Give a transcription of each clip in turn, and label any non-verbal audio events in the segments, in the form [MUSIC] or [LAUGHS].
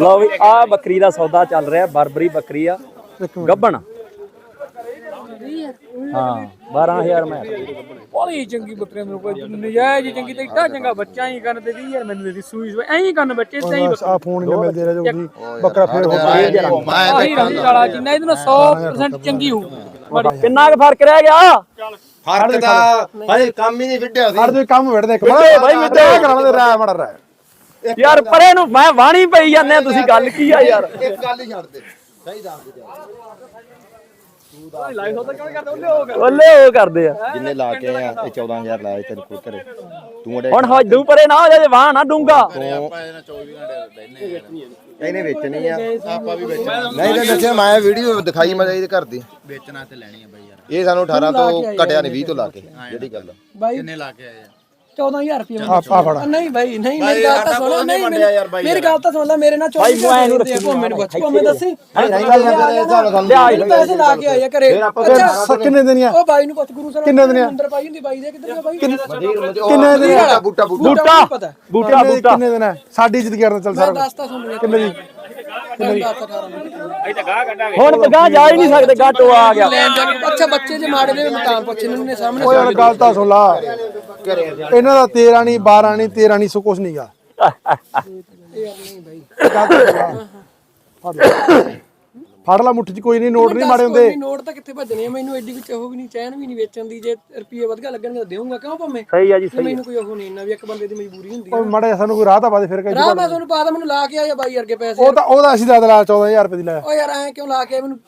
ਲਓ ਵੀ ਆ ਬੱਕਰੀ ਦਾ ਸੌਦਾ ਚੱਲ ਰਿਹਾ ਬਰਬਰੀ ਬੱਕਰੀ ਆ। ਗੱਬਣ? ਹਾਂ 12000 ਮੈਂ। ਬੜੀ ਚੰਗੀ ਬੱਕਰੀ ਮੇਰੇ ਕੋਲ ਨਜਾਇਜ਼ ਹੀ ਚੰਗੀ ਤੇ ਇੱਡਾ ਚੰਗਾ ਬੱਚਾ ਹੀ ਕਰਨ ਦੇ ਦੀ ਯਾਰ ਮੈਨੂੰ ਦੇ ਦੀ ਸੂਈ ਸੂਈ ਐਂ ਹੀ ਕਰਨ ਬੱਚੇ ਤੇ ਹੀ ਆ ਫੋਨ ਨਹੀਂ ਮਿਲਦੇ ਰਹੇ ਜੋ। ਬੱਕਰਾ ਫੇਰ ਹੋ ਆਹੀ ਰੰਗ ਵਾਲਾ ਜਿੰਨਾ ਇਹਦੇ ਨਾਲ 100% ਚੰਗੀ ਹੋਊ। ਕਿੰਨਾ ਕੁ ਫ਼ਰਕ ਰਹਿ ਗਿਆ? ਫ਼ਰਕ ਤਾਂ ਹਜੇ ਕੰਮ ਹੀ ਨਹੀਂ ਵਿੱਢਿਆ ਸੀ। ਹਰ ਦੇ ਕੰਮ ਵੜਦੇ ਇੱਕ ਬਾਈ, ਵਿੱਢੇ। ਕਰਾਉਣ ਦੇ ਰਾਹ ਮੜ ਰਿਹਾ। ਯਾਰ ਪਰੇ ਨੂੰ ਮੈਂ ਵਾਣੀ ਪਈ ਜਾਂਦੇ ਆ ਤੁਸੀਂ ਗੱਲ ਕੀ ਆ ਯਾਰ? ਇੱਕ ਗੱਲ ਹੀ ਛੱਡ ਦੇ। ਸਹੀ ਦੱਸ ਦੇ ਓਲੇ ਉਹ ਕਰਦੇ। ਆ। ਜਿੰਨੇ ਲਾ ਕੇ ਆ ਇਹ 14000 ਲਾਏ ਤੇਰੇ ਕੋਲ ਘਰੇ। ਤੂੰ ਅੜੇ ਹੁਣ ਹਜੂ ਪਰੇ ਨਾ ਹੋ ਜਾ ਜੇ ਵਾਹ ਨਾ ਡੂੰਗਾ ਇਹਨੇ ਵੇਚਣੀ ਆ। ਆਪਾਂ ਵੀ ਵੇਚਣਾ। ਨਹੀਂ ਤਾਂ ਦੱਸਿਆ ਮੈਂ ਵੀਡੀਓ ਦਿਖਾਈ ਮੈਂ ਇਹਦੇ ਘਰ ਦੀ। ਵੇਚਣਾ ਤੇ ਲੈਣੀ ਆ ਬਾਈ ਯਾਰ। ਇਹ ਸਾਨੂੰ 18 ਤੋਂ ਘਟਿਆ ਨਹੀਂ 20 ਤੋਂ ਲਾ ਕੇ ਜਿਹੜੀ ਗੱਲ ਆ। ਬਾਈ ਕਿੰਨੇ ਲਾ ਕੇ ਆਏ 14000 ਰੁਪਏ ਆ ਫੜਾ। ਨਹੀਂ ਬਾਈ ਨਹੀਂ ਮੇਰੀ ਗੱਲ ਤਾਂ ਸੁਣ ਨਹੀਂ ਮੇਰੀ- ਮੇਰੀ ਗੱਲ ਤਾਂ ਸੁਣ ਲੈ ਮੇਰੇ ਨਾਲ 24 ਬਾਈ, ਮੈਂ ਇਹਨੂੰ ਰੱਖੀ ਭੋਮੇ ਨੂੰ ਪੁੱਛ ਭੋਮੇ ਦੱਸੀ? ਨਹੀਂ ਗੱਲ ਕਰਦੇ ਇਸ ਹਿਸਾਬ ਨਾਲ ਸਾਨੂੰ ਮੈਨੂੰ ਪੈਸੇ ਲਾ ਕੇ ਆਇਆ ਘਰੇ। ਫਿਰ ਕਿੰਨੇ ਦਿਨੀਆਂ ਉਹ ਬਾਈ ਨੂੰ ਪੁੱਛ ਗੁਰੂ ਸਾਹਿਬ ਕਿੰਨੇ ਦਿਨ ਆ? ਅੰਦਰ ਪਾਈ ਹੁੰਦੀ ਬਾਈ ਦੇ ਕਿੱਧਰ ਗਿਆ ਬਾਈ? ਕਿੰਨੇ ਦਿਨ ਬੂਟਾ ਬੂਟਾ ਬੂਟਾ ਬੂਟਾ ਪਤਾ ਬੂਟਾ। ਕਿੰਨੇ ਬੂਟਾ ਕਿੰਨੇ ਦਿਨ ਹੈ ਸਾਡੀ ਇੱਜ਼ਤ ਕਰਦਾ ਚੱਲ ਮੈਂ ਸਾਰਾ ਕਿੰਨੇ ਦੀ ਹੁਣ ਪਗਾ ਜਾ ਹੀ ਨਹੀਂ ਸਕਦੇ ਗਾਟੋ ਆ ਗਿਆ। ਲੈਣ ਜਾ ਕੇ ਅੱਛਾ ਬੱਚੇ ਜੇ ਮਾੜੇ ਦੇ ਮੈਂ ਤਾਂ ਪੁੱਛੇ ਨੇ ਸਾਹਮਣੇ ਓਏ ਹੁਣ ਗੱਲ ਤਾਂ ਸੁਣ ਲਾ। ਇਹਨਾਂ ਦਾ 13 ਨਹੀਂ 12 ਨਹੀਂ 13 ਨਹੀਂ ਸੋ ਕੁਛ ਨਹੀਂਗਾ ਨਹੀਂ ਬਾਈ ਫੜ ਲਾ ਮੁੱਠੀ 'ਚ ਕੋਈ ਨਹੀਂ ਨੋਟ ਨਹੀਂ ਮਾੜੇ ਹੁੰਦੇ। ਨੋਟ ਤਾਂ ਕਿੱਥੇ ਭੱਜਣੇ ਆ ਮੈਨੂੰ ਐਡੀ ਵਿੱਚ ਉਹ ਵੀ ਨਹੀਂ ਚੈਨ ਵੀ ਨਹੀਂ ਵੇਚਣ ਦੀ ਜੇ ਰੁਪਏ ਵਧਗਾ ਲੱਗਣਗੇ ਤਾਂ ਦੇਵਾਂਗਾ ਕਿਉਂ ਭੰਮੇ ਸਹੀ ਆ ਜੀ ਸਹੀ ਮੈਨੂੰ ਕੋਈ ਉਹ ਨਹੀਂ ਇੰਨਾ ਵੀ ਇੱਕ ਬੰਦੇ ਦੀ ਮਜਬੂਰੀ ਹੁੰਦੀ ਓਏ ਮਾੜੇ ਸਾਨੂੰ ਕੋਈ ਰਾਹ ਤਾਂ ਪਾ ਦੇ ਫਿਰ ਰਾਹ ਮੈਂ ਤੁਹਾਨੂੰ ਪਤਾ ਮੈਨੂੰ ਲਾ ਕੇ ਆਇਆ ਬਾਈ ਵਰਗੇ ਪੈਸੇ। ਉਹ ਤਾਂ ਉਹਦਾ ਅਸੀਂ ਦਾ ਲਾ 14000 ਰੁਪਏ ਦੀ ਲਾਇਆ ਓ ਯਾਰ ਐ ਕਿਉਂ ਲਾ ਕੇ ਮੈਨੂੰ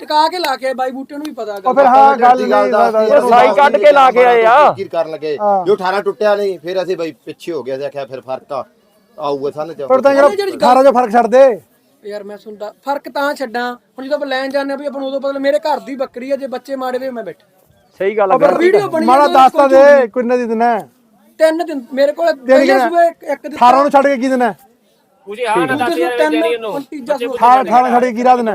ਟਿਕਾ ਕੇ ਲਾ ਕੇ ਬਾਈ ਬੂਟੇ ਨੂੰ ਵੀ ਪਤਾ ਉਹ ਗੱਲ। ਫਿਰ ਹਾਂ ਗੱਲ ਨਹੀਂ ਸਾਈ ਕੱਢ ਕੇ ਲਾ ਕੇ ਆਏ ਆ। ਕੀ ਕਰਨ ਲੱਗੇ। ਜੋ 18 ਟੁੱਟਿਆ ਨਹੀਂ ਫਿਰ ਅਸੀਂ ਬਈ ਪਿੱਛੇ ਹੋ ਗਿਆ ਸੀ ਆਖਿਆ ਫਿਰ ਫ਼ਰਕ ਆ ਆਊਗਾ ਸਾਨੂੰ ਪਰ ਤਾਂ ਜਿਹੜਾ 18 ਜੋ ਫ਼ਰਕ ਛੱਡ ਦੇ। ਯਾਰ ਮੈਂ ਸੁਣਦਾ ਫ਼ਰਕ ਤਾਂ ਛੱਡਾਂ। ਹੁਣ ਜਦੋਂ ਆਪਾਂ ਲੈਣ ਜਾਂਦੇ ਆ ਵੀ ਆਪਾਂ ਨੂੰ ਉਦੋਂ ਪਤਾ ਮੇਰੇ ਘਰ ਦੀ ਬੱਕਰੀ ਆ ਜੇ ਬੱਚੇ ਮਾੜੇ ਵੇ ਮੈਂ ਬੈਠਾ। ਸਹੀ ਗੱਲ ਆ ਪਰ ਵੀਡੀਓ ਬਣੀ ਮਾੜਾ ਦੱਸ ਤਾਂ ਦੇ ਕਿੰਨੇ ਦੀ ਦਿਨਾ ਤਿੰਨ ਦਿਨ ਮੇਰੇ ਕੋਲ ਪਹਿਲੇ ਸੂਏ ਇੱਕ ਦਿਨ 18 ਨੂੰ ਛੱਡ ਕੇ ਕੀ ਦਿਨਾ ਤਿੰਨ ਹੁਣ ਤੀਜਾ ਸੂਆ 18 18 ਛੱਡ ਕੇ ਕੀ ਰਾਹ ਦਿਨਾ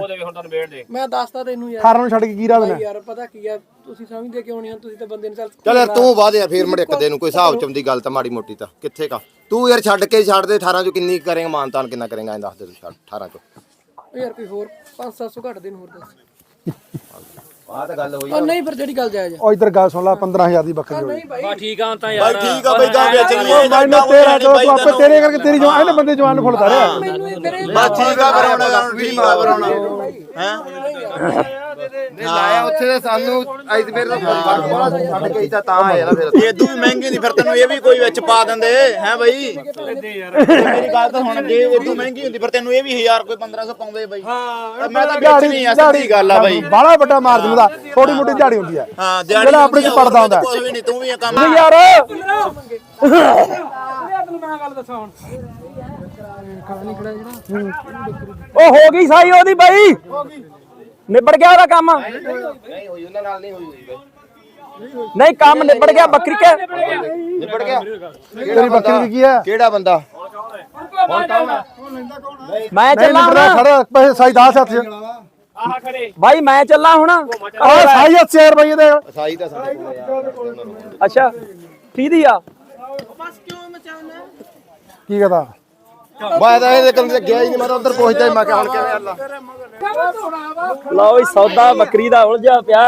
ਮੈਂ ਦੱਸਦਾ ਤੈਨੂੰ ਯਾਰ। 18 ਨੂੰ ਛੱਡ ਕੇ ਕੀ ਰਾਹ ਦਿਨਾ ਯਾਰ ਪਤਾ ਕੀ ਆ? ਤੁਸੀਂ ਸਮਝਦੇ ਕਿਉਂ ਨਹੀਂ ਹੋ? ਤੁਸੀਂ ਤਾਂ ਬੰਦੇ ਨੇ ਚੱਲ ਚੱਲ ਯਾਰ ਤੂੰ ਵਾਦ ਯਾਰ ਫੇਰ ਮੜਕਦੇ ਨੂੰ ਕੋਈ ਹਿਸਾਬ ਚੰਦੀ ਗੱਲ ਤਾਂ ਮਾੜੀ ਮੋਟੀ ਤਾਂ। ਕਿੱਥੇ ਕਾ? ਤੂੰ ਯਾਰ ਛੱਡ ਕੇ ਛੱਡ ਦੇ 18 ਚੋਂ ਕਿੰਨੀ ਕਰੇਗਾ ਮਾਨਤਾਨ ਕਿੰਨਾ ਕਰੇਗਾ ਇਹ ਦੱਸ ਦੇ ਤੂੰ ਛੱਡ 18 ਚੋਂ। ਯਾਰ ਕੋਈ ਹੋਰ 5-700 ਘੱਟ ਦੇਣ ਹੋਰ ਦੱਸ। ਆਹ ਤਾਂ ਗੱਲ ਹੋਈ ਉਹ ਨਹੀਂ ਫਿਰ ਜਿਹੜੀ ਗੱਲ ਜਾਇਜ਼ ਆ। ਉਹ ਇਧਰ ਗੱਲ ਸੁਣ ਲਾ 15000 ਦੀ ਬੱਕਰੀ ਹੋਈ। ਨਹੀਂ ਬਾਈ। ਬਾ ਠੀਕ ਆ ਤਾਂ ਯਾਰ ਠੀਕ ਆ ਬਈ ਗਾਂ ਵੇਚਣੀ ਉਹ ਮੈਨੂੰ ਤੇਰਾ ਜੋ ਤੂੰ ਆਪੇ ਤੇਰੇ ਕਰਕੇ ਤੇਰੀ ਜਵਾਨ ਇਹਨੇ ਬੰਦੇ ਜਵਾਨ ਨੂੰ ਫੁੱਲਦਾ ਰਿਹਾ। ਮੈਨੂੰ ਇਹ ਮੇਰੇ ਬਸ ਠੀਕ ਆ ਬਰਾਉਣਾ ਠੀਕ ਆ ਬਰਾਉਣਾ ਹੈ? ਲਾਇਆ ਉੱਥੇ ਤਾਂ ਸਾਨੂੰ ਅੱਜ ਮੇਰੇ ਤੋਂ ਫ਼ਰਕ ਬੜਾ ਛੱਡ ਕੇ ਤਾਂ ਤਾਂ ਆਇਆ ਨਾ ਫਿਰ। ਇਹ ਦੂ ਵੀ ਮਹਿੰਗੀ ਨਹੀਂ ਫਿਰ ਤੈਨੂੰ ਇਹ ਵੀ ਕੋਈ ਵਿੱਚ ਪਾ ਦਿੰਦੇ ਹੈ ਬਈ? ਮੇਰੀ ਗੱਲ ਤਾਂ ਹੁਣ ਜੇ ਇਹ ਦੂ ਮਹਿੰਗੀ ਹੁੰਦੀ ਫਿਰ ਤੈਨੂੰ ਇਹ ਵੀ 1000 ਕੋਈ 1500 ਪਾਉਂਦੇ ਬਈ। ਹਾਂ ਮੈਂ ਤਾਂ ਵੇਚਣੀ ਆ ਸਿੱਧੀ ਗੱਲ ਆ ਬਈ। ਬਾਲਾ ਵੱਡਾ ਮਾਰ ਦਿੰਦਾ ਥੋੜੀ ਮੋਟੀ ਦਿਹਾੜੀ ਹੁੰਦੀ ਆ। ਹਾਂ ਦਿਹਾੜੀ ਜਿਹੜਾ ਆਪਣੇ ਚ ਪੜਦਾ ਹੁੰਦਾ। ਕੁਝ ਵੀ ਨਹੀਂ ਤੂੰ ਵੀ ਇਹ ਕੰਮ ਨਹੀਂ ਯਾਰ। ਉਹ ਹੋ ਗਈ ਸਾਈ ਉਹਦੀ ਬਾਈ। ਨਿਬੜ ਗਿਆ ਉਹਦਾ ਕੰਮ? ਨਹੀਂ ਹੋਈ ਉਹਨਾਂ ਨਾਲ ਨਹੀਂ ਹੋਈ ਹੋਈ ਬਈ। ਨਹੀਂ ਕੰਮ ਨਿਬੜ ਗਿਆ ਬੱਕਰੀ ਕੇ। ਨਿਬੜ ਗਿਆ। ਤੇਰੀ ਬੱਕਰੀ ਦੀ ਕੀ ਆ ਕਿਹੜਾ ਬੰਦਾ? ਮੈਂ ਨਹੀਂ ਚੱਲਾਂ ਨਿਬੜਿਆ ਹੁਣ। ਖੜਾ ਪੈਸੇ ਸਾਈ 10 ਹੱਥ ਚ। ਬਾਈ ਮੈਂ ਚੱਲਾਂ ਹੁਣ। ਆ ਸਾਈ 8000 ਰੁਪਏ ਦੇ। ਸਾਈ ਤਾਂ ਸਾਡੇ ਕੋਲ ਯਾਰ ਅੱਛਾ ਕਿਹਦੀ ਆ? ਕੀ ਕਹਦਾ ਮੈਂ ਤਾਂ ਇਹਦੇ ਕੰਨ ਤੇ ਗਿਆ ਹੀ ਨਹੀਂ ਮੈਂ ਤਾਂ ਉਧਰ ਪਹੁੰਚਦਾ ਹੀ ਮੈਂ ਕਿਹਾ ਹੁਣ ਕਿਵੇਂ ਅੱਲਾ ਲਓ ਵੀ ਸੌਦਾ ਬੱਕਰੀ ਦਾ ਉਲਝਿਆ ਪਿਆ।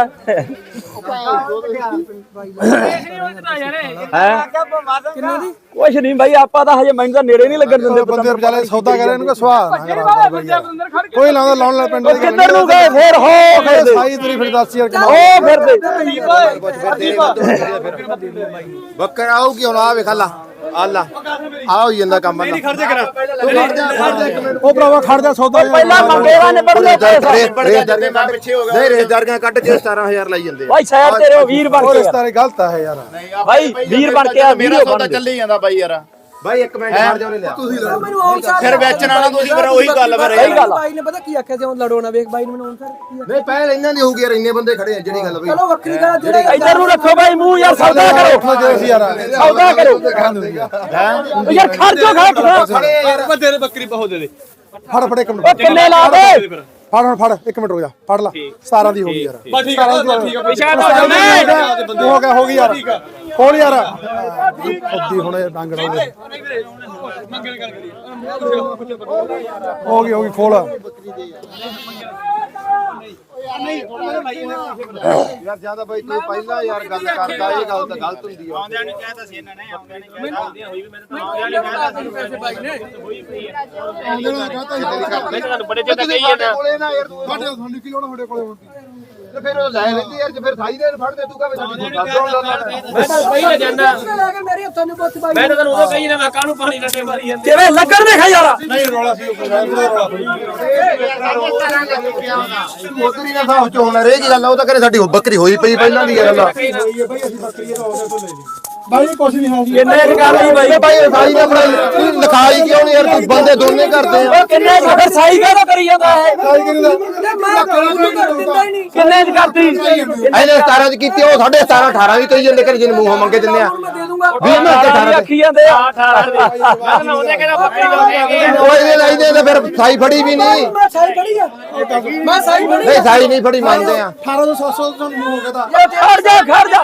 ਹੈ? ਕੁਛ ਨਹੀਂ ਬਾਈ ਆਪਾਂ ਤਾਂ ਹਜੇ ਮੈਨੂੰ ਤਾਂ ਨੇੜੇ ਨਹੀਂ ਲੱਗਣ ਦਿੰਦੇ ਬੰਦੇ ਵਿਚਾਲੇ ਸੌਦਾ ਕਰੇ ਇਹਨੂੰ ਸਵਾਹ ਕੋਈ ਲਾਉਂਦਾ ਲਾਉਣ ਲੈ ਪਿੰਡ ਉਹ ਕਿੱਧਰ ਨੂੰ ਗਏ ਫੇਰ ਹੋ ਗਏ। ਸਾਈ ਤੁਰੀ ਫਿਰ 10000 ਕਿਲੋ ਉਹ ਫਿਰਦੇ। ਬੱਕਰ ਆਊਗੀ ਹੁਣ ਆ ਵੇਖ ਅੱਲਾ ਅੱਲਾ ਆ ਹੋਈ ਜਾਂਦਾ ਕੰਮ ਨਹੀਂ ਖਰਚੇ ਕਰਾ। ਤੂੰ ਖੜ ਜਾ ਖੜ ਜਾ ਇੱਕ ਮਿੰਟ ਉਹ ਭਰਾਵਾ ਖੜ ਜਾ ਸੌਦਾ ਪਹਿਲਾਂ ਮੰਗੇਗਾ ਨਿਬੜਦੇ ਪੈਸਾ ਰੇਸਦਾਰ ਮੈਂ ਪਿੱਛੇ ਹੋ ਗਿਆ। ਨਹੀਂ ਰੇਸਦਾਰ ਕੱਟ ਕੇ 17000 ਲਾਈ ਜਾਂਦੇ ਆ। ਬਾਈ ਸ਼ਾਇਦ ਤੇਰੇ ਵੀਰ ਬਣ ਕੇ ਰਿਸ਼ਤਾ ਗਲਤ ਆ ਯਾਰ। ਬਾਈ ਵੀਰ ਬਣ ਕੇ ਆ ਮੇਰਾ ਵੀਡੀਓ ਸੌਦਾ ਬਣ ਚੱਲੀ ਜਾਂਦਾ ਬਾਈ ਯਾਰ। ਬਾਈ ਇੱਕ ਮਿੰਟ ਖੜ ਜਾ ਉਹਨੇ ਲਿਆ। ਤੁਸੀਂ ਫਿਰ ਵੇਚਣ ਵਾਲਾ ਤੁਸੀਂ ਫਿਰ ਉਹੀ ਗੱਲ ਫਿਰ ਗੱਲ ਬਾਈ ਨੇ ਪਤਾ ਕੀ ਆਖਿਆ ਸੀ ਉਹ ਲੜੋ ਨਾ ਵੇਖ ਬਾਈ ਨੇ ਮੈਨੂੰ ਹੁਣ ਸਰ ਨਹੀਂ ਪਹਿਲ ਇਹਨਾਂ ਦੀ ਹੋਊਗੀ ਯਾਰ ਇੰਨੇ ਬੰਦੇ ਖੜੇ ਆ ਜਿਹੜੀ ਗੱਲ ਬਈ ਚਲੋ ਵੱਖਰੀ ਗੱਲ ਜਿਹੜੇ ਇੱਧਰ ਨੂੰ ਰੱਖੋ ਬਾਈ ਮੂੰਹ ਯਾਰ ਸੌਦਾ ਕਰੋ। ਉੱਠਣਾ ਜੇ ਅਸੀਂ ਯਾਰ। ਸੌਦਾ ਕਰੋ। ਯਾਰ ਖਰਚੋ ਖਰਚ ਫੜ ਫੜ ਇੱਕ ਮਿੰਟ। ਕਿੰਨੇ ਲਾ ਦੇ। ਫੜ ਹੁਣ ਫੜ ਇੱਕ ਮਿੰਟ ਰੁਕ ਜਾ ਫੜ ਲਾ। 17 ਦੀ ਹੋ ਗਈ ਯਾਰ। ਬਸ ਠੀਕ ਆ ਠੀਕ ਆ ਪਿਛਾ ਹੋ ਗਿਆ ਹੋ ਗਈ ਯਾਰ। ਖੋਲ ਯਾਰ? ਖੁੱਦੀ ਹੁਣ ਇਹ ਡੰਗ ਡਾਉਂਦੇ ਹੋ ਗਈ ਹੋ ਗਈ ਖੋਲ। ਯਾਰ ਜ਼ਿਆਦਾ ਬਾਈ ਤੂੰ ਪਹਿਲਾਂ ਯਾਰ ਗੱਲ ਕਰਦਾ ਇਹ ਗੱਲ ਤਾਂ ਗਲਤ ਹੁੰਦੀ ਆ। ਆਉਂਦਿਆਂ ਨੂੰ ਕਹਿਤਾ ਸੀ ਇਹਨਾਂ ਨੇ ਆਉਂਦਿਆਂ ਨੇ ਕਹਿਤਾ ਆਉਂਦਿਆਂ ਹੋਈ ਵੀ ਮੈਨੂੰ ਤਾਂ ਆਉਂਦਿਆਂ ਨੇ ਕਹਿਤਾ ਸੀ। ਪੈਸੇ ਬਾਈ ਨੇ। ਮੈਂ ਤੁਹਾਨੂੰ ਬੜੇ ਚਿਰ ਦਾ ਕਹੀ ਜਾਂਦਾ। ਕੋਲੇ ਨਾ ਯਾਰ ਤੂੰ ਸਾਡੇ ਸਾਨੂੰ ਕੀ ਲੋੜ ਸਾਡੇ ਕੋਲੇ ਤੇ ਫਿਰ ਉਹ ਲੈ ਲੈਂਦੀ ਯਾਰ ਜੇ ਫਿਰ ਸਾਈ ਦੇ ਫੜ ਦੇ ਤੂੰ ਕਹਵੇਂ ਸਾਡੀ ਗੱਲ ਮੈਂ ਤਾਂ ਕਹੀ ਨਾ ਜਾਂਦਾ। ਮੇਰੇ ਹੱਥਾਂ ਨੂੰ ਪੁੱਛ ਬਾਈ। ਮੈਂ ਤਾਂ ਤੈਨੂੰ ਉਦੋਂ ਕਹੀ ਨਾ ਮੈਂ ਕਾਹਨੂੰ ਪਾਣੀ ਲੱਗੇ ਮਾਰੀ ਜਾਂਦੇ? ਕਿਵੇਂ ਲੱਗਣ ਦੇ ਖਿਆਰਾ ਨਹੀਂ ਰੌਲਾ ਸੀ ਬੱਕਰੀ ਦਾ ਸਾਹ ਚੋਣ ਰਹਿ ਕੀ ਗੱਲ ਆ ਉਹ ਤਾਂ ਕਰੇ ਸਾਡੀ ਬੱਕਰੀ ਹੋਈ ਪਈ ਪਹਿਲਾਂ ਦੀ ਗੱਲ। ਆ ਬਾਈ ਕੁਛ ਨਹੀਂ ਹੋ ਕਿੰਨੇ ਦੀ ਗੱਲ ਨਹੀਂ ਬਾਈ? ਬਾਈ ਸਾਈ ਨਾ ਬਣਾਈ। ਤੂੰ ਲਿਖਾਈ ਕਿਉਂ ਨਹੀਂ ਯਾਰ? ਤੂੰ ਬੰਦੇ ਦੋਨੇ ਕਰਦੇ। ਆ ਉਹ ਕਿੰਨੇ ਦੀ ਫਿਰ ਸਾਈ ਕਾਹਦਾ ਕਰੀ ਜਾਂਦਾ ਹੈ ਕਰ ਕਿੰਨੇ ਦੀ ਕਰਤੀ ਇਹਨੇ 17 ਚ ਕੀਤੀ ਉਹ 17 18 ਵੀ ਕਹੀ ਜਾਂਦੇ ਕਰ ਜਿਹਨੂੰ ਮੂੰਹੋਂ ਮੰਗੇ ਦਿੰਦੇ ਆ। ਮੈਂ ਦੇ ਦੂੰਗਾ ਵੀਹ ਮਿੰਟ ਤੇ 18 ਆਖੀ ਜਾਂਦੇ ਆ। ਮੈਂ ਉਹਦੇ ਕਹਿੰਦਾ ਬੱਕਰੀ ਦਾ ਉਹ ਇਹਦੇ ਲਾਈ ਦੇ ਤੇ ਫਿਰ ਸਾਈ ਫੜੀ ਵੀ ਨਹੀਂ। ਮੈਂ ਸਾਈ ਖੜੀ ਆ। ਮੈਂ ਸਾਈ ਖੜੀ ਨਹੀਂ ਸਾਈ ਨਹੀਂ ਫੜੀ ਮੰਨਦੇ ਆ। 18 ਤੋਂ 700 ਤੋਂ ਹੋ ਗਿਆ ਤਾਂ। ਖੜ ਜਾ ਖੜ ਜਾ।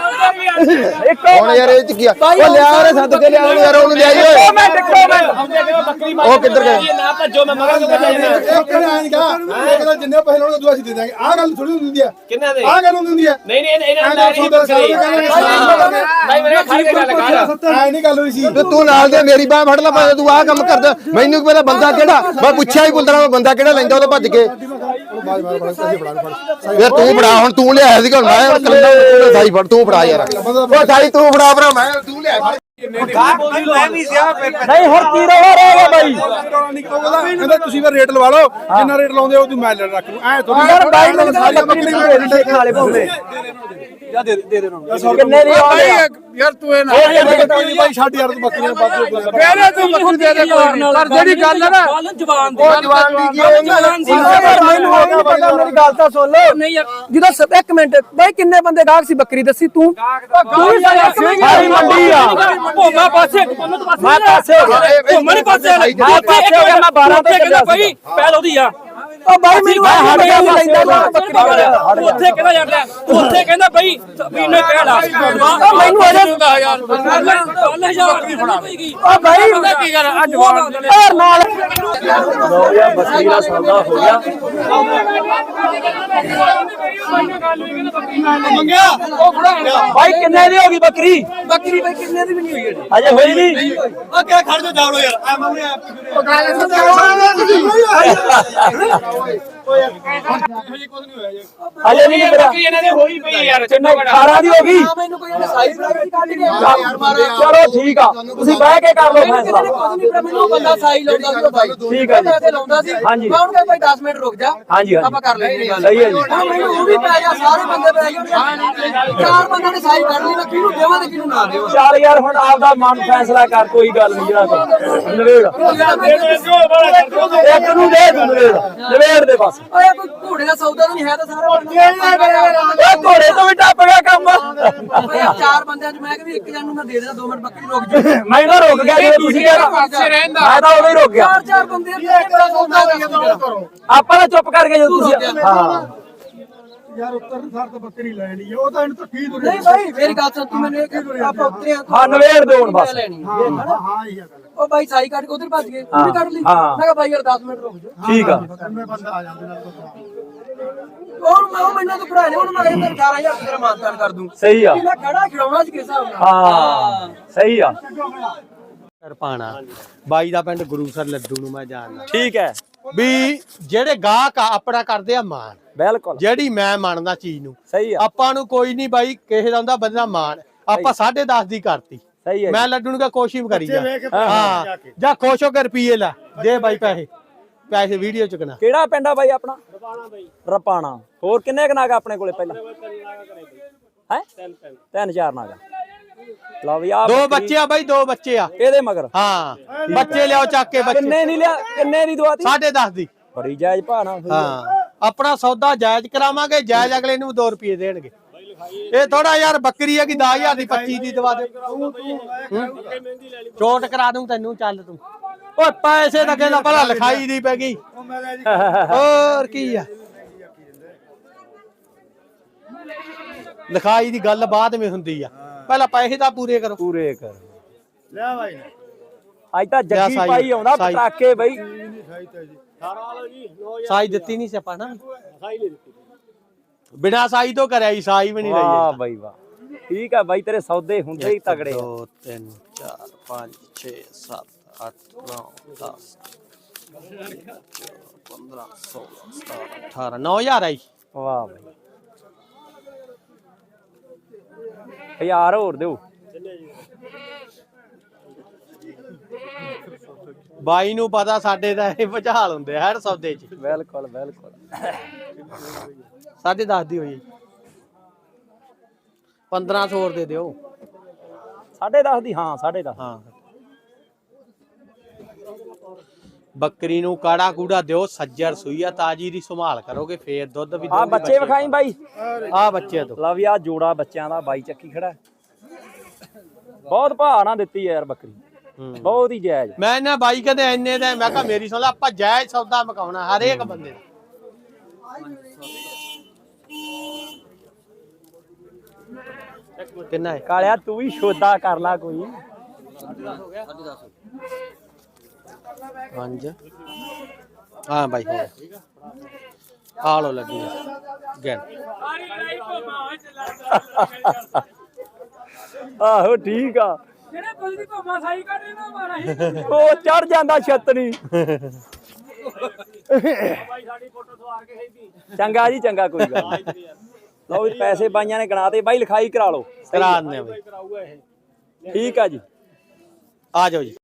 ਇੱਕ ਹੁਣ ਯਾਰ ਇਹ ਚ ਕੀ ਆ? ਉਹ ਲਿਆ ਉਹਨੇ ਸੱਦ ਕੇ ਲਿਆ ਉਹਨੂੰ ਯਾਰ ਉਹਨੂੰ ਲਿਆਈ ਓਏ। ਮਿੰਟ ਇੱਕ ਮਿੰਟ। ਉਹ ਕਿੱਧਰ ਗਏ? ਨਾ ਭੱਜੋ ਮੈਂ ਮਗਰ ਭੱਜਾ ਇਹ ਕਿਹਨੇ ਆਂ ਨਹੀਂ ਕਹਾ ਇਹ ਕਹਿੰਦਾ ਜਿੰਨੇ ਪੈਸੇ ਲਾਉਣਗੇ ਦੂਆ ਅਸੀਂ ਦੇ ਦਾਂਗੇ। ਆਹ ਗੱਲ ਥੋੜੀ ਹੁੰਦੀ ਹੈ ਕਿੰਨਾ ਦੇ? ਆਹ ਗੱਲ ਹੁੰਦੀ ਹੈ ਨਹੀਂ ਨਹੀਂ ਇਹਨਾਂ ਨੇ। ਤਾਂ ਨਹੀਂ ਬੱਕਰੀ ਨਹੀਂ ਮੇਰੇ ਖੜ ਕੇ ਗੱਲ ਕਰ। ਐ ਨਹੀਂ ਗੱਲ ਹੋਈ ਸੀ। ਤੇ ਤੂੰ ਨਾਲ ਦੇ ਮੇਰੀ ਬਾਹ ਫੜ ਲੈ ਭਾਵੇਂ ਤੂੰ ਆਹ ਕੰਮ ਕਰਦਾ। ਮੈਨੂੰ ਪਤਾ ਬੰਦਾ ਕਿਹੜਾ ਮੈਂ ਪੁੱਛਿਆ ਹੀ ਬੁਲਦਰਾ ਬੰਦਾ ਕਿਹੜਾ ਲੈਂਦਾ ਉਹ ਭੱਜ ਕੇ। ਯਾਰ ਤੂੰ ਫੜਾ ਹੁਣ ਤੂੰ ਲਿਆਇਆ ਸੀ ਹੁਣ ਮੈਂ ਕੱਲਾ ਸਾਈ ਫੜ ਤੂੰ ਫੜਾ ਯਾਰ। ਉਹ ਸਾਈ ਤੂੰ ਫੜਾ ਭਰਾ ਮੈਂ ਤੂੰ ਲਿਆ ਨਹੀਂ ਹੁਣ ਕੀ ਰਹਾ ਰਹੇਗਾ ਬਾਈ ਕਹਿੰਦਾ ਤੁਸੀਂ ਵੀ ਰੇਟ ਲਵਾ ਲਓ। ਜਿੰਨਾ ਰੇਟ ਲਾਉਂਦੇ ਹੋ ਤੂੰ ਮੈਂ ਲੈ ਰੱਖ ਲੂ ਐ ਥੋੜੀ ਯਾਰ ਬਾਈ ਨੂੰ ਤਾਂ ਬੱਕਰੀ ਨਹੀਂ ਦੇ ਦਿੰਦੇ ਖਾਲੇ ਪਾਉਂਦੇ ਕਿੰਨੇ ਦੀ ਆਉਂਦੇ ਆ ਯਾਰ ਤੂੰ ਇਹ ਨਾ ਬਾਈ ਛੱਡ ਯਾਰ ਤੂੰ ਬੱਕਰੀਆਂ ਬਾਅਦ ਵਿੱਚ ਪਹਿਲੇ ਤੂੰ ਬੱਕਰੀ ਦੇ ਦੇ ਪਰ ਜਿਹੜੀ ਗੱਲ ਹੈ ਨਾ ਗੱਲ ਜਵਾਨ ਦੀ ਉਹ ਜਵਾਨ ਦੀ ਕੀ ਹੈ? ਜਵਾਨ ਦੀ ਯਾਰ ਮੈਨੂੰ ਹੋ ਗਿਆ ਪਤਾ ਮੇਰੀ ਗੱਲ ਤਾਂ ਸੁਣ ਲਓ। ਨਹੀਂ ਯਾਰ। ਜਦੋਂ ਸ- ਇੱਕ ਮਿੰਟ ਬਾਈ ਕਿੰਨੇ ਬੰਦੇ ਗਾਹਕ ਸੀ ਬੱਕਰੀ ਦੱਸੀ ਤੂੰ? ਤੂੰ ਸਾਰੀ ਮੰਡੀ ਆ ਭੋਮਾ ਪਾਸੇ ਭੋਮਾ ਤੋਂ ਮੈਂ ਪਾਸੇ ਭੋਮਾ ਪਾਸੇ। ਮੈਂ ਪਾਸੇ ਹੋ ਗਿਆ ਮੈਂ 12 ਤੇ ਚੱਲਿਆ ਸੀ ਪਹਿਲ ਉਹਦੀ ਆ। ਉਹ ਬਾਈ ਮੈਨੂੰ ਮੈਂ ਹਟ ਗਿਆ ਨਹੀਂ ਲੈਂਦਾ ਬਸ। ਬੱਕਰੀ ਵਾਲਾ ਉੱਥੇ ਕਹਿੰਦਾ ਜਾਂਦਾ ਉੱਥੇ ਕਹਿੰਦਾ ਬਈ ਵੀ ਨੇ ਪਹਿਲਾ ਉਹ ਮੈਨੂੰ ਅਜੇ ਯਾਰ ਗੱਲ ਹਜ਼ਾਰ ਦੀ ਫੜਾ ਉਹ ਬਾਈ ਕੀ ਗੱਲ ਅੱਜ ਯਾਰ ਨਾਲ। ਲੋ ਯਾਰ ਬੱਕਰੀ ਦਾ ਸੌਦਾ ਹੋ ਗਿਆ। ਬਾਈ ਕਿੰਨੇ ਦੀ ਹੋ ਗਈ ਬੱਕਰੀ? ਬੱਕਰੀ ਬਾਈ ਕਿੰਨੇ ਦੀ ਵੀ ਨਹੀਂ ਹੋਈ ਅਜੇ ਹੋਈ ਨਹੀਂ? ਅੱਗੇ ਖੜ ਜਾ ਜਾਵੜੋ ਯਾਰ। ਐ away. ਅਜੇ ਨਹੀਂ ਮੇਰਾ ਇਹਨਾਂ ਦੇ ਹੋਈ ਪਈ ਯਾਰ ਕਿੰਨੇ 18 ਦੀ ਹੋ ਗਈ। ਮੈਨੂੰ ਕੋਈ ਸਾਈਜ਼ ਕੱਢ ਚਲੋ ਠੀਕ ਆ। ਤੁਸੀਂ ਬਹਿ ਕੇ ਕਰ ਲਓ ਫੈਸਲਾ। ਮੈਨੂੰ ਉਹ ਬੰਦਾ ਸਾਈ ਲਾਉਂਦਾ ਸੀ ਉਹ ਬਾਈ ਠੀਕ ਆ ਜੀ। ਮੈਂ ਤੇ ਲਾਉਂਦਾ ਸੀ। ਹਾਂਜੀ। ਮੈਂ ਉਹਨੂੰ ਕਿਹਾ ਭਾਈ 10 ਮਿੰਟ ਰੁਕ ਜਾ। ਹਾਂਜੀ, ਹਾਂਜੀ। ਆਪਾਂ ਕਰ ਲੈਂਦੇ ਗੱਲ ਸਹੀ ਹੈ ਜੀ। ਹੁਣ ਮੈਨੂੰ ਉਹ ਵੀ ਪੈ ਗਿਆ ਸਾਰੇ ਬੰਦੇ ਪੈ ਗਏ ਚਾਰ ਬੰਦਿਆਂ ਨੇ ਸਾਈ ਕੱਢ ਲਈ ਮੈਂ ਕਿਹਨੂੰ ਦੇਵਾਂ ਤੇ ਕਿਹਨੂੰ ਨਾ ਦੇਵਾਂ। ਚੱਲ ਯਾਰ ਹੁਣ ਆਪਦਾ ਮਨ ਫੈਸਲਾ ਕਰ ਕੋਈ ਗੱਲ ਨਹੀਂ ਜਿਹੜਾ ਨਵੇੜ। ਇੱਕ ਨੂੰ ਦੇ ਨਵੇੜ। ਨਵੇੜ ਦੇ ਬਸ। ਓਏ ਕੋਈ ਘੋੜੇ ਦਾ ਸੌਦਾ ਤਾਂ ਨਹੀਂ ਹੈ ਤਾਂ ਸਾਰਾ ਬੰਦਾ ਇਹ ਘੋੜੇ ਤੋਂ ਵੀ ਟੱਪ ਗਿਆ ਕੰਮ। ਓਏ ਚਾਰ ਬੰਦਿਆਂ ਚ ਮੈਂ ਕਿ ਵੀ ਇੱਕ ਜਣ ਨੂੰ ਮੈਂ ਦੇ ਦੇਣਾ 2 ਮਿੰਟ ਬੱਕਰੀ ਰੁਕ ਜਾ [LAUGHS] ਮੈਂ ਤਾਂ ਰੁਕ ਗਿਆ ਜਦੋਂ ਤੁਸੀਂ ਕਿਹਾ ਪਾਸੇ ਰਹਿੰਦਾ ਮੈਂ ਤਾਂ ਉਦੋਂ ਹੀ ਰੁਕ ਗਿਆ। ਚਾਰ ਚਾਰ ਬੰਦੇ ਆ ਇੱਕ ਦਾ ਸੌਦਾ ਕਰੋ ਆਪਾਂ ਤਾਂ ਚੁੱਪ ਕਰਕੇ ਜਦੋਂ ਤੁਸੀਂ ਹਾਂ। ਯਾਰ ਉੱਤਰ ਸਾਰ ਤਾਂ ਬੱਕਰੀ ਲੈਣੀ ਹੈ ਉਹ ਤਾਂ ਇਹਨੂੰ ਤਾਂ ਕੀ ਦੁਰੇ ਨਹੀਂ ਭਾਈ ਮੇਰੀ ਗੱਲ ਸੁਣ ਤੂੰ ਮੈਨੂੰ ਇਹ ਕਿ ਆਪਾਂ ਉੱਤਰੇ ਆ? ਹਾਂ ਨਵੇੜ ਦੇ ਹੁਣ ਬਸ। ਲੈਣੀ ਹਾਂ ਹਾਂ ਇਹ ਗੱਲ। ਉਹ ਬਾਈ ਸਾਈ ਕੱਢ ਕੇ ਉਧਰ ਭੱਜ ਗਏ ਉਹ ਵੀ ਕੱਢ ਲਈ। ਹਾਂ। ਮੈਂ ਕਿਹਾ ਬਾਈ ਯਾਰ 10 ਮਿੰਟ ਰੁਕ ਜਾ। ਠੀਕ ਆ। ਮੈਂ ਬੰਦਾ ਆ ਜਾਂਦੇ ਨਾਲ ਹੋਰ ਮੈਂ ਉਹ ਮੈਨੂੰ ਤਾਂ ਭਰਾ ਨੇ ਉਹਨੂੰ ਮੈਂ ਕਹਿੰਦਾ 18000 ਤੇਰਾ ਮਾਨਤਾਨ ਕਰ ਦੂੰ। ਸਹੀ ਆ। ਮੈਂ ਖੜਾ ਖਿਡਾਉਣਾ ਸੀ ਕਿਸ ਹਿਸਾਬ ਨਾਲ। ਹਾਂ ਸਹੀ ਆ। ਪਾਣਾ। ਬਾਈ ਦਾ ਪਿੰਡ ਗੁਰੂਸਰ ਲੱਡੂ ਨੂੰ ਮੈਂ ਜਾਣਦਾ। ਠੀਕ ਹੈ। ਵੀ ਜਿਹੜੇ ਗਾਹਕ ਆ ਆਪਣਾ ਕਰਦੇ ਆ ਮਾਣ। ਬਿਲਕੁਲ। ਜਿਹੜੀ ਮੈਂ ਮੰਨਦਾ ਚੀਜ਼ ਨੂੰ। ਸਹੀ ਆ। ਆਪਾਂ ਨੂੰ ਕੋਈ ਨਹੀਂ ਬਾਈ ਕਿਸੇ ਦਾ ਹੁੰਦਾ ਬੰਦਾ ਮਾਣ। ਆਪਾਂ 10.5 ਦੀ ਕਰਤੀ। ਸਹੀ ਹੈ ਮੈਂ ਲੱਡੂ ਨੂੰ ਕੋਸ਼ਿਸ਼ ਕਰੀ ਜਾ। ਹਾਂ। ਜਾ ਖੁਸ਼ ਹੋ ਕੇ ਰੁਪਈਏ ਲੈ। ਦੇ ਬਾਈ ਪੈਸੇ। ਪੈਸੇ ਵੀਡੀਓ ਚੁਕਣਾ ਕਿਹੜਾ। ਪਿੰਡ ਆ ਬਾਈ ਆਪਣਾ? ਰਪਾਣਾ ਬਾਈ। ਰਪਾਣਾ। ਹੋਰ ਕਿੰਨੇ ਕੁ ਨਾਗ ਆਪਣੇ ਕੋਲੇ ਪਹਿਲਾਂ? ਹੈ? ਤਿੰਨ ਚਾਰ ਨਾਗ ਲਓ ਵੀ ਆ ਦੋ ਬੱਚੇ ਆ ਬਾਈ ਦੋ ਬੱਚੇ ਆ। ਇਹਦੇ ਮਗਰ। ਹਾਂ ਬੱਚੇ ਲਿਆਓ ਚੱਕ ਕੇ ਬੱਚੇ। ਕਿੰਨੇ ਨਹੀਂ ਲਿਆ ਕਿੰਨੇ ਦੀ ਦਵਾਤੀ? 10.5 ਦੀ। ਬੜੀ ਜਾਇਜ਼ ਭਾਣਾ ਹਾਂ ਆਪਣਾ ਸੌਦਾ ਜਾਇਜ਼ ਕਰਾਵਾਂਗੇ ਜਾਇਜ਼ ਅਗਲੇ ਨੂੰ 2 ਰੁਪਏ ਦੇਣਗੇ। ਇਹ ਥੋੜਾ ਯਾਰ ਬੱਕਰੀ ਹੈ ਕਿ 10000 ਦੀ 25 ਦੀ ਦਵਾ ਦੇ ਚੋਟ ਕਰਾ ਦੂੰ ਤੈਨੂੰ ਚੱਲ ਤੂੰ। ਓਏ ਪੈਸੇ ਤਾਂ ਕਹਿੰਦਾ ਭਲਾ ਲਿਖਾਈ ਦੀ ਪੈ ਗਈ। ਹੋਰ ਕੀ ਆ? ਲਿਖਾਈ ਦੀ ਗੱਲ ਬਾਅਦ ਵਿੱਚ ਹੁੰਦੀ ਆ। ਪਹਿਲਾਂ ਪੈਸੇ ਤਾਂ ਪੂਰੇ ਕਰੋ। ਪੂਰੇ ਕਰ। ਲੈ ਬਾਈ। ਅੱਜ ਤਾਂ ਜੱਗੀ ਸਾਈ- ਪਾਈ ਆਉਂਦਾ ਸਾਈ। ਪਟਾਕੇ ਬਈ। ਸਾਈ ਦਿੱਤੀ ਨਹੀਂ ਸਿਆਪਾ ਨਾ। ਬਿਨਾ ਸਾਈ ਤੋਂ ਕਰਿਆ ਹੀ ਸਾਈ ਵੀ ਨਹੀਂ ਲਈ ਵਾਹ ਬਈ ਵਾਹ। ਠੀਕ ਆ ਬਾਈ ਤੇਰੇ ਸੌਦੇ ਹੁੰਦੇ ਹੀ ਤਗੜੇ ਆ। 2 3 4 5 6 7 8 9 10 15 16 17 18 9000 ਆਈ ਵਾਹ ਬਈ। ਹਜ਼ਾਰ ਹੋਰ ਦਿਓ। ਬਾਈ ਨੂੰ ਪਤਾ ਸਾਡੇ ਦਾ ਇਹ ਭੁਚਾਲ ਹੁੰਦੇ ਆ ਹਰ ਸੌਦੇ 'ਚ। ਬਿਲਕੁਲ ਬਿਲਕੁਲ। ਸਾਢੇ 10 ਦੀ ਹੋਈ 1500 ਹੋਰ ਦੇ ਦਿਓ। ਸਾਢੇ 10 ਦੀ ਹਾਂ ਸਾਢੇ 10 ਹਾਂ ਬੱਕਰੀ ਨੂੰ ਕਾੜਾ ਕੂੜਾ ਦਿਓ ਸੱਜਰ ਸੂਈਆ ਤਾਜੀ ਦੀ ਸੰਭਾਲ ਕਰੋਗੇ ਫੇਰ ਦੁੱਧ ਵੀ ਆ ਬੱਚੇ ਵਿਖਾਈ ਬਾਈ। ਆ ਬੱਚੇ ਤੋਂ। ਲਵ ਆ ਜੋੜਾ ਬੱਚਿਆਂ ਦਾ ਬਾਈ ਚੱਕੀ ਖੜਾ। ਬਹੁਤ ਭਾਅ ਨਾ ਦਿੱਤੀ ਯਾਰ ਬੱਕਰੀ। ਬਹੁਤ ਹੀ ਜਾਇਜ਼। ਮੈਂ ਇਹਨਾਂ ਬਾਈ ਕਹਿੰਦੇ ਇੰਨੇ ਦਾ ਮੈਂ ਕਿਹਾ ਮੇਰੀ ਸੁਣ ਲੈ ਆਪਾਂ ਜਾਇਜ਼ ਸੌਦਾ ਮਕਾਉਣਾ ਹਰੇਕ ਬੰਦੇ ਦਾ। ਕਿੰਨਾ ਹੈ? ਕਾਲਿਆ ਤੂੰ ਵੀ ਸ਼ੋਦਾ ਕਰ ਲਾ ਕੋਈ। ਪੰਜ ਹਾਂ ਬਾਈ ਹੋ ਗਿਆ ਆ ਲੋ ਲੱਗੀ ਗੈਨ। ਆਹੋ ਠੀਕ ਆ। ਜਿਹੜੇ ਬਲਦੀ ਭਮਾ ਸਾਈ ਕੱਢੇ ਨਾ ਮਾਰਾ ਹੀ ਉਹ ਚੜ ਜਾਂਦਾ ਛਤਰੀ। ਚੰਗਾ ਜੀ ਚੰਗਾ ਕੋਈ ਗੱਲ। ਲਓ ਜੀ ਪੈਸੇ ਬਾਈਆਂ ਨੇ ਗਣਾਤੇ ਬਾਈ ਲਿਖਾਈ ਕਰਾ ਲਓ। ਕਰਾ ਦਿੰਦੇ ਆ ਬਾਈ। ਠੀਕ ਆ ਜੀ। ਆ ਜਾਓ ਜੀ।